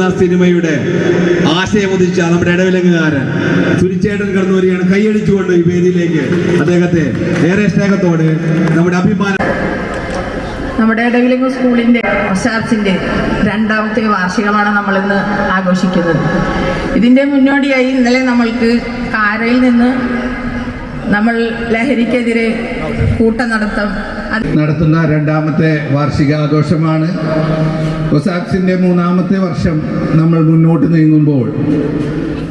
എന്ന സിനിമയുടെ ആശയം ഉദിച്ച നമ്മുടെ ഇടവിലങ്ങുകാരൻ. സുരിച്ചേട്ടൻ കടന്നു വരികയാണ്. കൈയടിച്ചുകൊണ്ട് ഈ വേദിയിലേക്ക് അദ്ദേഹത്തെ ഏറെ സ്നേഹത്തോടെ നമ്മുടെ അഭിമാനം നമ്മുടെ ഇടവിലങ്ങ് സ്കൂളിന്റെ ഒസാപ്സിന്റെ രണ്ടാമത്തെ വാർഷികമാണ് നമ്മളിന്ന് ആഘോഷിക്കുന്നത്. ഇതിന്റെ മുന്നോടിയായി ഇന്നലെ നമ്മൾക്ക് കാരയിൽ നിന്ന് നമ്മൾ ലഹരിക്കെതിരെ കൂട്ടനടത്തം നടത്തം നടത്തുന്ന രണ്ടാമത്തെ വാർഷികാഘോഷമാണ്. ഒസാക്സിന്റെ മൂന്നാമത്തെ വർഷം നമ്മൾ മുന്നോട്ട് നീങ്ങുമ്പോൾ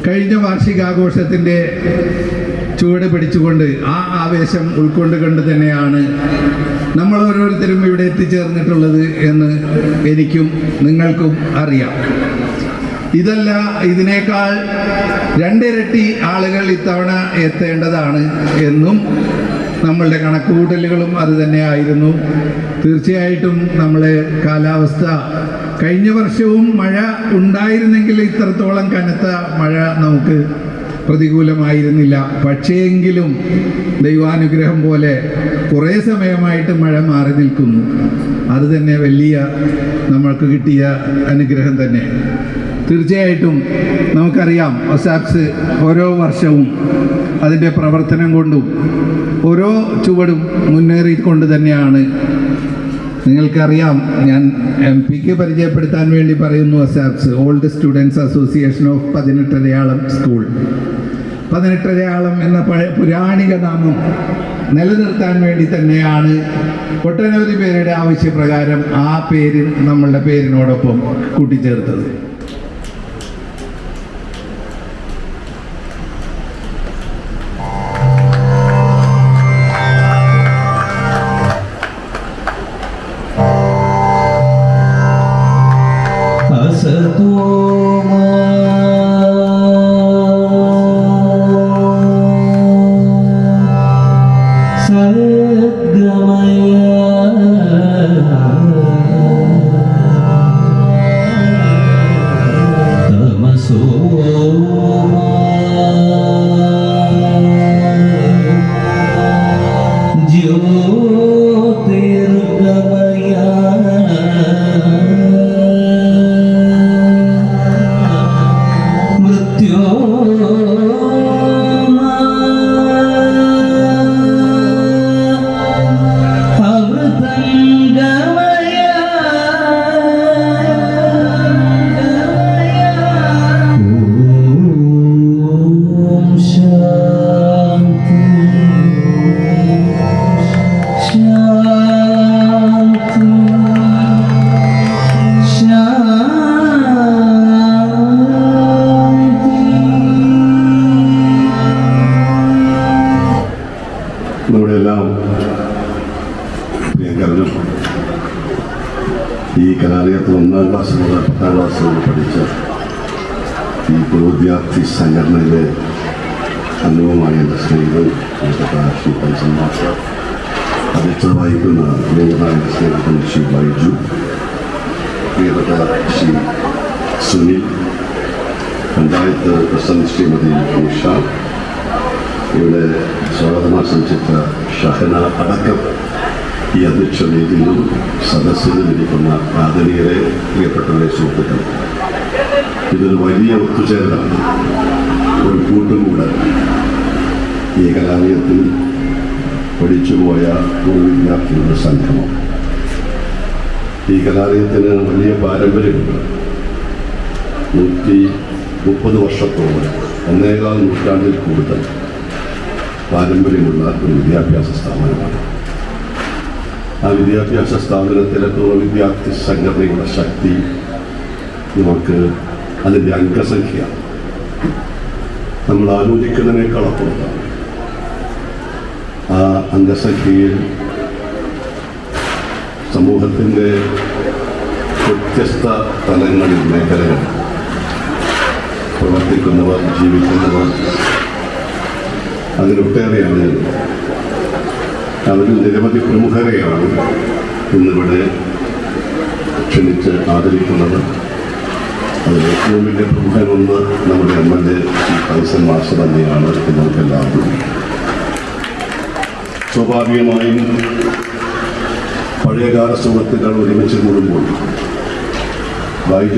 കഴിഞ്ഞ വാർഷികാഘോഷത്തിന്റെ ചുവട് പിടിച്ചുകൊണ്ട് ആ ആവേശം ഉൾക്കൊണ്ട് കണ്ട് തന്നെയാണ് നമ്മൾ ഓരോരുത്തരും ഇവിടെ എത്തിച്ചേർന്നിട്ടുള്ളത് എന്ന് എനിക്കും നിങ്ങൾക്കും അറിയാം. ഇതല്ല ഇതിനേക്കാൾ രണ്ടിരട്ടി ആളുകൾ ഇത്തവണ എത്തേണ്ടതാണ് എന്നും നമ്മളുടെ കണക്കുകൂട്ടലുകളും അത് തന്നെയായിരുന്നു തീർച്ചയായിട്ടും നമ്മളെ കാലാവസ്ഥ കഴിഞ്ഞ വർഷവും മഴ ഉണ്ടായിരുന്നെങ്കിൽ ഇത്രത്തോളം കനത്ത മഴ നമുക്ക് പ്രതികൂലമായിരുന്നില്ല. പക്ഷേയെങ്കിലും ദൈവാനുഗ്രഹം പോലെ കുറേ സമയമായിട്ട് മഴ മാറി നിൽക്കുന്നു. അത് തന്നെ വലിയ നമ്മൾക്ക് കിട്ടിയ അനുഗ്രഹം തന്നെ. തീർച്ചയായിട്ടും നമുക്കറിയാം ഒസാപ്സ് ഓരോ വർഷവും അതിന്റെ പ്രവർത്തനം കൊണ്ടും ഓരോ ചുവടും മുന്നേറിക്കൊണ്ട് തന്നെയാണ് നിങ്ങൾക്കറിയാം ഞാൻ എം പിക്ക് പരിചയപ്പെടുത്താൻ വേണ്ടി പറയുന്നു അസാപ്സ് old students association of Pathinettarayalam school Pathinettarayalam എന്ന പഴയ പുരാണിക നാമം നിലനിർത്താൻ വേണ്ടി തന്നെയാണ് ഒട്ടനവധി പേരുടെ ആവശ്യപ്രകാരം ആ പേര് നമ്മളുടെ പേരിനോടൊപ്പം കൂട്ടിച്ചേർത്തത്. നമ്മുടെ പൂർവവിദ്യാർത്ഥി സംഘടനയിലെ അംഗവുമായ എന്റെ സ്നേഹിതൻ ശ്രീ പൈസൻ മാസ്റ്റർ അധ്യക്ഷത വഹിക്കുന്ന പ്രിയപ്പെട്ട എന്റെ സ്നേഹിതൻ ശ്രീ ബൈജു പ്രിയപ്പെട്ട ശ്രീ സുനിൽ പഞ്ചായത്ത് പ്രസിഡന്റ് ശ്രീമതി ഉഷ ഇവിടെ സ്വാഗതം ആശംസിച്ച ഷഹന അടക്കം ഈ അധ്യക്ഷ വേദിയിലും സദസ്സിലും ഇരിക്കുന്ന ആദരണീയരെ പ്രിയപ്പെട്ടവരെ സുഹൃത്തുക്കൾ ഇതൊരു വലിയ ഒത്തുചേരലാണ്. ഒരു കൂട്ടുകൂടെ ഈ കലാലയത്തിൽ പഠിച്ചുപോയ ഒരു വിദ്യാർത്ഥികളുടെ സംഗമം. ഈ കലാലയത്തിന് വലിയ പാരമ്പര്യമുണ്ട്. നൂറ്റി മുപ്പത് വർഷത്തോളം ഒന്നേകാൽ നൂറ്റാണ്ടിൽ കൂടുതൽ പാരമ്പര്യമുള്ള ഒരു വിദ്യാഭ്യാസ സ്ഥാപനമാണ്. ആ വിദ്യാഭ്യാസ സ്ഥാപനത്തിലെ പൂർവ വിദ്യാർത്ഥി സംഘടനയുടെ ശക്തി നമുക്ക് അതിന്റെ അംഗസംഖ്യ. നമ്മൾ ആലോചിക്കുന്നതിനേക്കാൾ അപ്പുറത്താണ് ആ അംഗസംഖ്യയിൽ സമൂഹത്തിന്റെ വ്യത്യസ്ത തലങ്ങളിൽ മേഖലകൾ പ്രവർത്തിക്കുന്നവർ ജീവിക്കുന്നവർ അതിലൊട്ടേറെയാണ് അവരിൽ നിരവധി പ്രമുഖരെയാണ് ഇന്നിവിടെ ക്ഷണിച്ച് ആദരിക്കുന്നത്. ഏറ്റവും വലിയ പ്രമുഖനൊന്ന് നമ്മുടെ M L A Faisal master തന്നെയാണ് എന്ന് നമുക്കെല്ലാവർക്കും അറിയാം. സ്വാഭാവികമായും പഴയകാല സുഹൃത്തുക്കൾ ഒരുമിച്ച് കൂടുമ്പോൾ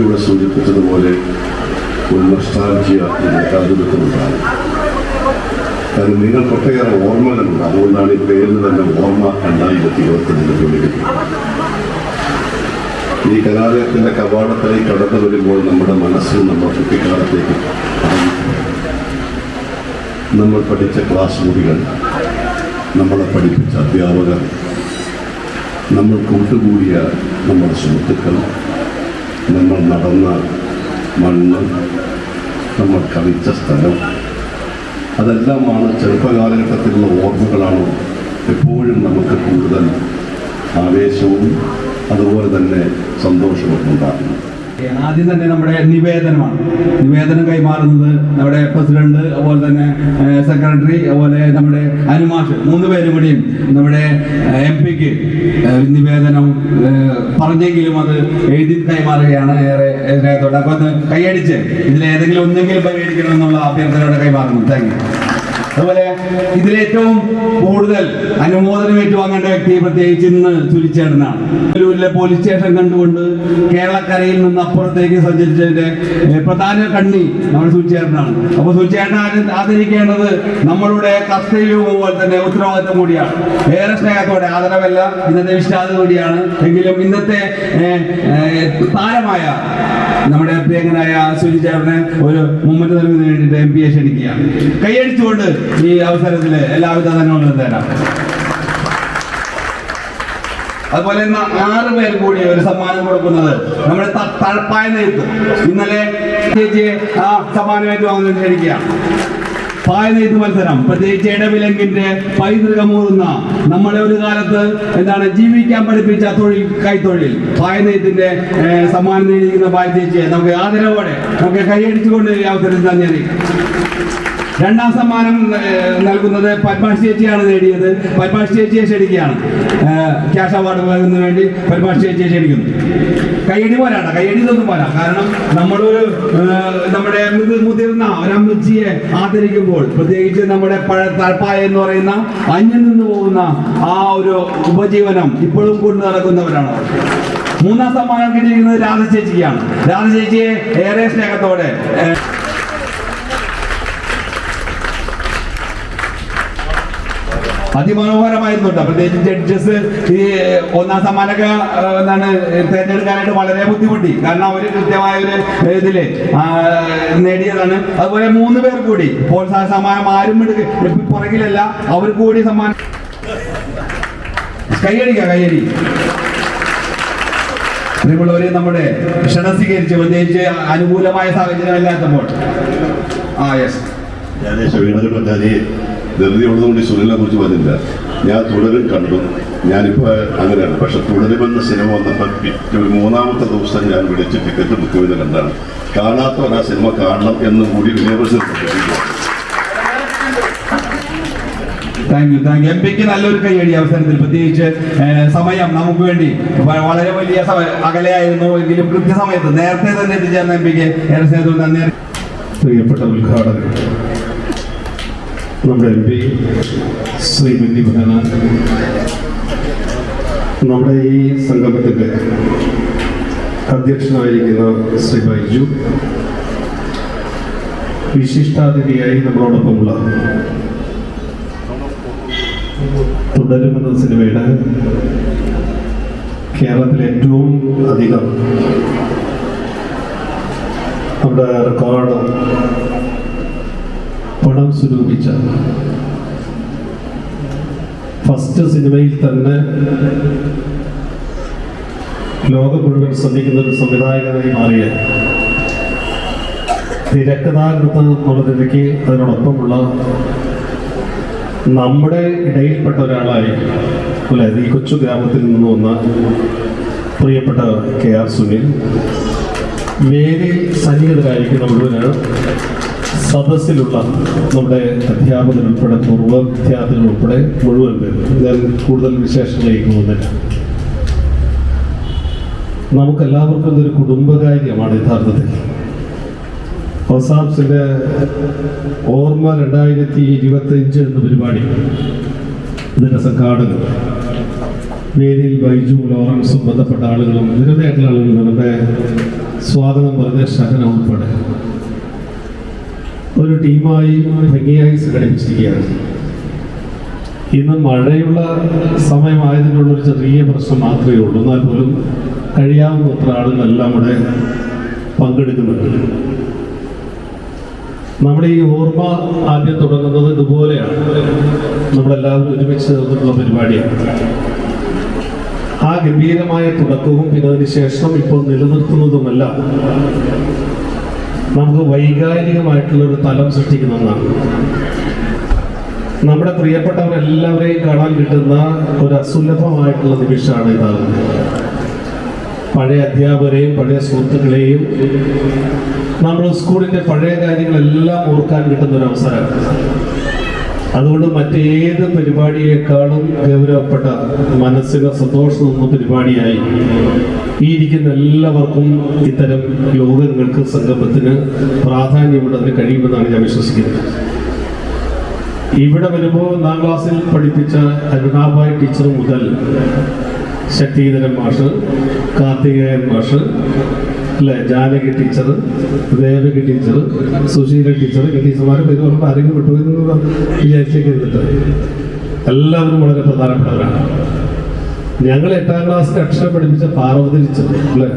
ഇവിടെ സൂചിപ്പിച്ചതുപോലെ ഒരു നഷ്ടാർജിയ കാതുകെട്ടുണ്ടാകും കാരണം നിങ്ങൾ ഒട്ടേറെ ഓർമ്മകളുണ്ട്. അതുകൊണ്ടാണ് ഈ പേരിൽ തന്നെ ഓർമ്മ രണ്ടായിരത്തി ഇരുപത്തി ഇരുപത്തഞ്ചിന് വിളിക്കുന്നത് ഈ കലാലയത്തിന്റെ കവാടത്തിലേക്ക് കടന്നു വരുമ്പോൾ നമ്മുടെ മനസ്സിൽ നമ്മൾ കുട്ടിക്കാലത്തേക്ക് നമ്മൾ പഠിച്ച ക്ലാസ് മുറികൾ നമ്മളെ പഠിപ്പിച്ച അധ്യാപകർ നമ്മൾ കൂട്ടുകൂടിയ നമ്മുടെ സുഹൃത്തുക്കൾ നമ്മൾ നടന്ന മണ്ണ് നമ്മൾ കളിച്ച സ്ഥലം അതെല്ലാമാണ് ചെറുപ്പകാലഘട്ടത്തിലുള്ള ഓർമ്മകളാണ് എപ്പോഴും നമുക്ക് കൂടുതൽ ആവേശവും അതുപോലെ തന്നെ സന്തോഷവും ഉണ്ടാക്കുന്നു. ആദ്യം തന്നെ നമ്മുടെ നിവേദനമാണ്. നിവേദനം കൈമാറുന്നത് നമ്മുടെ പ്രസിഡന്റ് അതുപോലെ തന്നെ സെക്രട്ടറി അതുപോലെ നമ്മുടെ അനുമാഷ് മൂന്ന് പേരും കൂടിയും നമ്മുടെ എം പിക്ക് നിവേദനം പറഞ്ഞെങ്കിലും അത് എഴുതി കൈമാറുകയാണ് ഏറെ അപ്പൊ അത് കൈയടിച്ച് ഇതിലേതെങ്കിലും ഒന്നെങ്കിലും പരിഹരിക്കണം എന്നുള്ള അഭ്യർത്ഥനയോടെ കൈമാറുന്നു. Thank you. അതുപോലെ ഇതിലേറ്റവും കൂടുതൽ അനുമോദനം ഏറ്റുവാങ്ങേണ്ട വ്യക്തി പ്രത്യേകിച്ച് ഇന്ന് സുരിച്ചേട്ടനാണ്. തിരൂരിലെ പോലീസ് സ്റ്റേഷൻ കണ്ടുകൊണ്ട് കേരളക്കരയിൽ നിന്ന് അപ്പുറത്തേക്ക് സഞ്ചരിച്ചതിന്റെ പ്രധാന കണ്ണി നമ്മൾ സുരിച്ചേട്ടനാണ്. അപ്പൊ സുരിച്ചേട്ടൻ ആദരിക്കേണ്ടത് നമ്മളുടെ കർത്തവ്യവും പോലെ തന്നെ ഉത്തരവാദിത്തം കൂടിയാണ്. ഏറെ സ്നേഹത്തോടെ ആദരവല്ല ഇന്നത്തെ വിശ്വാസം കൂടിയാണ്. എങ്കിലും ഇന്നത്തെ താരമായ നമ്മുടെ പ്രിയങ്കനായ സുരിച്ചേട്ടനെ ഒരു മുമ്പ് നൽകുന്നതിന് വേണ്ടിയിട്ട് എം പിയെ ക്ഷണിക്കുകയാണ്. കൈയടിച്ചുകൊണ്ട് ഈ അവസരത്തിൽ എല്ലാവിധ ധനങ്ങളും തരാം അതുപോലെ ഇന്ന് ആറ് പേർ കൂടി ഒരു സമ്മാനം കൊടുക്കുന്നത് നമ്മുടെ തഴപ്പായ നെയ്ത്ത്. ഇന്നലെ ആ സമ്മാനമായിട്ട് വാങ്ങുന്നത് ക്ഷണിക്കുകയാണ് പായ നെയ്ത്ത് മത്സരം. പ്രത്യേകിച്ച് ഇടവിലങ്കിന്റെ പൈതൃകമൂറുന്ന നമ്മളെ ഒരു കാലത്ത് എന്താണ് ജീവിക്കാൻ പഠിപ്പിച്ച തൊഴിൽ കൈത്തൊഴിൽ. പായ നെയ്ത്തിന്റെ സമ്മാനം നേടിയിരിക്കുന്ന പായ ചേച്ചിയെ നമുക്ക് ആദരവോടെ നമുക്ക് കൈയടിച്ചുകൊണ്ട് ഈ അവസരം തന്നെ രണ്ടാം സമ്മാനം നൽകുന്നത് പത്മാഷ് ചേച്ചിയാണ് നേടിയത്. പത്മാഷ് ചേച്ചിയെ ക്ഷണിക്കുകയാണ്. ക്യാഷ് അവാർഡ് വേണ്ടി പത്മാഷ് ചേച്ചിയെ ക്ഷണിക്കുന്നു. കയ്യടി പോരാട്ട കയ്യടി ഇതൊന്നും പോരാ. കാരണം നമ്മളൊരു നമ്മുടെ മുതിർന്ന ഒരമ്മച്ചിയെ ആദരിക്കുമ്പോൾ പ്രത്യേകിച്ച് നമ്മുടെ തഴപ്പായ എന്ന് പറയുന്ന അന്യം നിന്ന് പോകുന്ന ആ ഒരു ഉപജീവനം ഇപ്പോഴും കൊണ്ടു നടക്കുന്നവരാണ് മൂന്നാം സമ്മാനം കിട്ടിയിരിക്കുന്നത് രാധ ചേച്ചിക്കാണ്. രാധ ചേച്ചിയെ ഏറെ സ്നേഹത്തോടെ അതിമനോഹരമായിരുന്നു പ്രത്യേകിച്ച് ജഡ്ജസ് ഈ ഒന്നാം സമ്മാനമൊക്കെ എന്താണ് തിരഞ്ഞെടുക്കാനായിട്ട് വളരെ ബുദ്ധിമുട്ടി. കാരണം അവർ കൃത്യമായ ഒരു ഇതിൽ നേടിയതാണ്. അതുപോലെ മൂന്ന് പേർ കൂടി. പ്രോത്സാഹന സമ്മാനം ആരും പുറകിലല്ല അവർ കൂടി സമ്മാനം കൈയടിക്ക കൈയടി. പ്രിയമുള്ളവരെ നമ്മുടെ ക്ഷണം സ്വീകരിച്ച് പ്രത്യേകിച്ച് അനുകൂലമായ സാഹചര്യം ഇല്ലാത്തപ്പോൾ. ആ യെസ് ഞാൻ ഈ ധൃതി ഉള്ളതുകൊണ്ട് ഈ സുനിലിനെ കുറിച്ച് പറഞ്ഞില്ല. ഞാൻ തുടരും കണ്ടു. ഞാനിപ്പോൾ അങ്ങനെയാണ്. പക്ഷെ തുടരുമെന്ന സിനിമ വന്നപ്പോൾ മൂന്നാമത്തെ ദിവസം ഞാൻ വിളിച്ച് ടിക്കറ്റ് ബുക്ക് ചെയ്ത് കണ്ടാണ്. കാണാത്തവർ ആ സിനിമ കാണണം എന്ന് കൂടി വിനയപ്രസിദ്ധ thank you thank you M പിക്ക് നല്ലൊരു കൈയടി അവസരത്തിൽ പ്രത്യേകിച്ച് സമയം നമുക്ക് വേണ്ടി വളരെ വലിയ സമയ അകലെയായിരുന്നു. എങ്കിലും കൃത്യസമയത്ത് നേരത്തെ തന്നെ എത്തിച്ചേർന്ന എം പിക്ക് ഏറെ സ്നേഹത്തോട് നന്ദി. പ്രിയപ്പെട്ട ഉദ്ഘാടകർ നമ്മുടെ ശ്രീ ബന്ദി നമ്മുടെ ഈ സംഗമത്തിന്റെ അധ്യക്ഷനായിരിക്കുന്ന ശ്രീ ബൈജു. വിശിഷ്ടാതിഥിയായി നമ്മളോടൊപ്പമുള്ള തുടരുമെന്ന സിനിമയുടെ കേരളത്തിലെ ഏറ്റവും അധികം നമ്മുടെ റെക്കോർഡ് പണം സ്വരൂപിച്ച. ഫസ്റ്റ് സിനിമയിൽ തന്നെ ലോകം മുഴുവൻ ശ്രദ്ധിക്കുന്ന ഒരു സംവിധായകനായി മാറിയ തിരക്കഥാകൃത്ത് എന്നുള്ള നിലയ്ക്ക് അതിനോടൊപ്പമുള്ള നമ്മുടെ ഇടയിൽപ്പെട്ട ഒരാളായി അല്ലെ? ഈ കൊച്ചു ഗ്രാമത്തിൽ നിന്ന് വന്ന പ്രിയപ്പെട്ട കെ ആർ സുനിൽ. വേദിയിൽ സന്നിഹിതരായിരിക്കുന്ന മുഴുവൻ സദസ്സിലുള്ള നമ്മുടെ അധ്യാപകരുൾപ്പെടെ പൂർവ വിദ്യാർത്ഥികൾ ഉൾപ്പെടെ മുഴുവൻ പേര്. ഞാൻ കൂടുതൽ വിശേഷങ്ങളിലേക്ക് പോകുന്നില്ല. നമുക്കെല്ലാവർക്കും ഇതൊരു കുടുംബകാര്യമാണ് യഥാർത്ഥത്തിൽ. ഒസാബ്സിന്റെ ഓർമ്മ രണ്ടായിരത്തി ഇരുപത്തഞ്ച് എന്ന പരിപാടി ഇതിന്റെ സംഘാടകർ വേദിയിൽ ബൈജു ലോറൻസും ബന്ധപ്പെട്ട ആളുകളും നിരവധിയായിട്ടുള്ള ആളുകളും നമ്മുടെ സ്വാഗതം പറഞ്ഞ ശകനം ഉൾപ്പെടെ. ഒരു ടീമായി ഭംഗിയായി സംഘടിപ്പിച്ചിരിക്കുകയാണ്. ഇന്ന് മഴയുള്ള സമയമായതിനുള്ള ഒരു ചെറിയ പ്രശ്നം മാത്രമേ ഉള്ളൂ. എന്നാൽ പോലും കഴിയാവുന്നത്ര ആളുകളെല്ലാം ഇവിടെ പങ്കെടുക്കുന്നുണ്ട്. നമ്മുടെ ഈ ഓർമ്മ ആദ്യം തുടങ്ങുന്നത് ഇതുപോലെയാണ്. നമ്മളെല്ലാവരും ഒരുമിച്ച് ചേർന്നിട്ടുള്ള പരിപാടിയാണ്. ആ ഗംഭീരമായ തുടക്കവും പിന്നെ അതിന് ശേഷം ഇപ്പോൾ നിലനിർത്തുന്നതുമെല്ലാം നമുക്ക് വൈകാരികമായിട്ടുള്ള ഒരു തലം സൃഷ്ടിക്കുന്ന ഒന്നാണ്. നമ്മുടെ പ്രിയപ്പെട്ടവരെല്ലാവരെയും കാണാൻ കിട്ടുന്ന ഒരു അസുലഭമായിട്ടുള്ള നിമിഷമാണ് ഇതാകുന്നത്. പഴയ അധ്യാപകരെയും പഴയ സുഹൃത്തുക്കളെയും നമ്മൾ സ്കൂളിന്റെ പഴയ കാര്യങ്ങളെല്ലാം ഓർക്കാൻ കിട്ടുന്ന ഒരു അവസരമാണ്. അതുകൊണ്ട് മറ്റേത് പരിപാടിയേക്കാളും ഗൗരവപ്പെട്ട മനസ്സിന് സന്തോഷം നിന്ന പരിപാടിയായി ഈ ഇരിക്കുന്ന എല്ലാവർക്കും ഇത്തരം യോഗങ്ങൾക്ക് സംഗമത്തിന് പ്രാധാന്യമുള്ളതിന് കഴിയുമെന്നാണ് ഞാൻ വിശ്വസിക്കുന്നത്. ഇവിടെ വരുമ്പോൾ ഒന്നാം ക്ലാസ്സിൽ പഠിപ്പിച്ച അരുണാബായ് ടീച്ചർ മുതൽ ശക്തിധരൻ മാഷ് കാർത്തികേയൻ മാഷ് അല്ലെ? Janaki teacher Devaki teacher Susheela teacher ഈ ടീച്ചർമാരെ പേര് പറയുമ്പോൾ ആരെങ്കിലും വിട്ടുപോയെന്ന് വിചാരിച്ചേക്കരുത് എല്ലാവരും വളരെ പ്രധാനപ്പെട്ടവരാണ്. ഞങ്ങൾ എട്ടാം ക്ലാസ് അക്ഷരം പഠിപ്പിച്ച പാർവതി ടീച്ചർ അല്ലേ?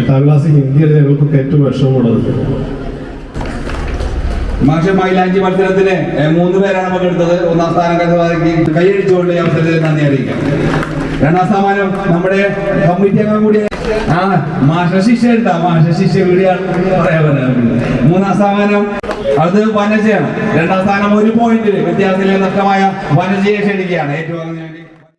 എട്ടാം ക്ലാസ് ഹിന്ദിയാണ് ഞങ്ങൾക്കൊക്കെ ഏറ്റവും വിഷമമുള്ളത്? മാഷ മൂന്ന് പേരാണ് പങ്കെടുത്തത് ഒന്നാം സ്ഥാനം കരസ്ഥമാക്കി കൈയടിച്ചുകൊണ്ട് ഈ അവസരത്തിൽ നന്ദി അറിയിക്കാം. രണ്ടാം സമ്മാനം നമ്മുടെ കമ്മിറ്റി അംഗം കൂടി ആ മാഷ ശിഷ്യ എടുത്താ മാഷ ശിഷ്യ വീടിയാണ് മൂന്നാം സ്ഥാനം അത് വനജയാണ്. രണ്ടാം സ്ഥാനം ഒരു പോയിന്റിൽ വ്യത്യാസത്തിലെ നഷ്ടമായ വനജയെ ക്ഷണിക്കുകയാണ്. ഏറ്റവും